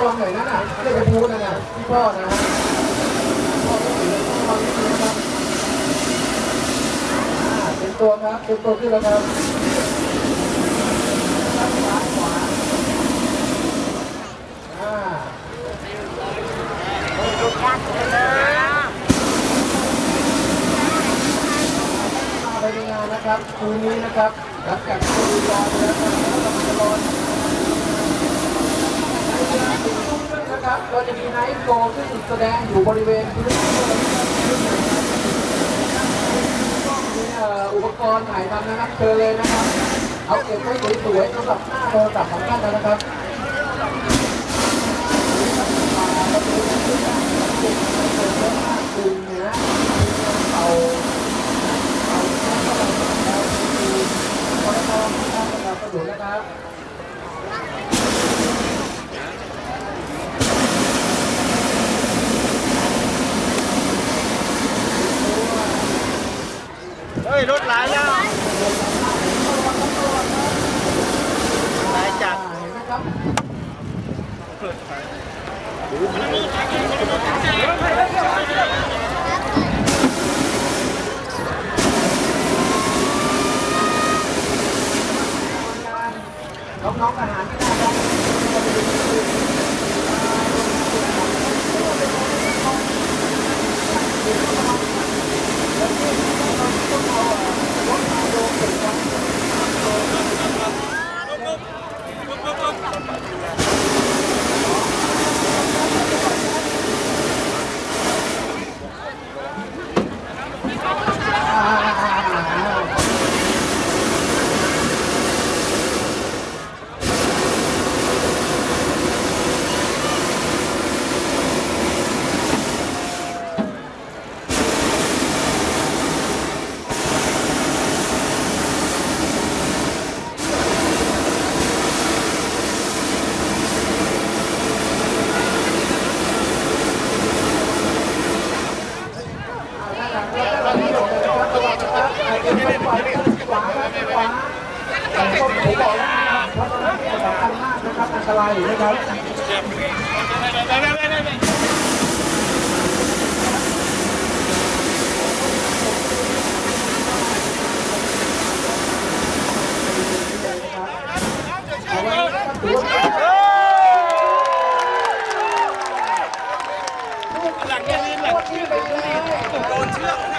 พี่พ่อนะฮะพ่อไม่ถือพ่อไม่ถือครับเป็นตัวครับเป็นตัวขึ้นแล้วครับขวาขวาอ่าไปในงานนะครับคืนนี้นะครับหลังจากที่ดูรอแล้วนะครับเราจะรอในเวลาถึงทุ่ม ครึ่งนะครับเราจะมีไนท์โชว์ซึ่งแสดงอยู่บริเวณพื้นที่มีเอ่ออุปกรณ์ถ่ายทำนะครับเจอเลยนะครับ เอาเก็บไว้สวยๆสำหรับหน้าโทรศัพท์ของท่านนะครับคุณเนี่ยนะเอา ขอทองนะครับสนับสนุนนะครับ เฮ้ ยรถหลายแล้วหลายจัดน้องๆทหารที่น่ารั ผมบอกว่าสำคัญมากนะครับอันตรายอยู่นะครับหลังแกลืมหลังเชือกโดนเชือก